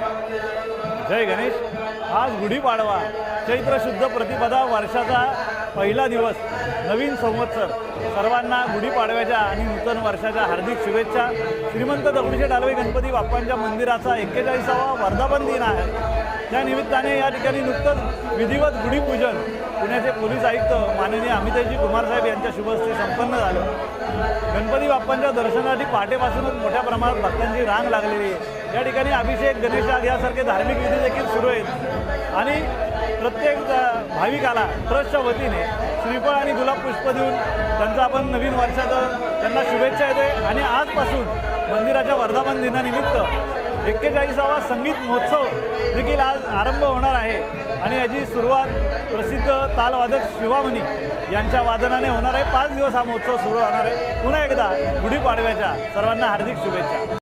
जय गणेश. आज गुढीपाडवा चैत्र शुद्ध प्रतिपदा वर्षाचा पहिला दिवस. नवीन संवत्सर. सर्वांना गुढीपाडव्याच्या आणि नूतन वर्षाच्या हार्दिक शुभेच्छा. श्रीमंत दगडूशेठ हलवे गणपती बाप्पांच्या मंदिराचा एक्केचाळीसावा वर्धापन दिन आहे. त्या निमित्ताने या ठिकाणी नुकतंच विधिवत गुढीपूजन पुण्याचे पोलीस आयुक्त माननीय अमिताजी कुमारसाहेब यांच्या शुभहस्ते संपन्न झालं. गणपती बाप्पांच्या दर्शनासाठी पहाटेपासूनच मोठ्या प्रमाणात भक्तांची रांग लागलेली आहे. या ठिकाणी अभिषेक गणेशाग यासारखे धार्मिक विधी देखील सुरू आहेत. आणि प्रत्येक भाविकाला ट्रस्टच्या वतीने श्रीफळ आणि गुलाब पुष्प देऊन त्यांचं आपण नवीन वर्षाचं त्यांना शुभेच्छा येते आणि आजपासून मंदिराच्या वर्धापन दिनानिमित्त एक्केचाळीसावा संगीत महोत्सव देखील आज आरंभ होणार आहे. आणि याची सुरुवात प्रसिद्ध तालवादक शिवामणी यांच्या वादनाने होणार आहे. पाच दिवस हा महोत्सव सुरू होणार आहे. पुन्हा एकदा गुढीपाडव्याच्या सर्वांना हार्दिक शुभेच्छा.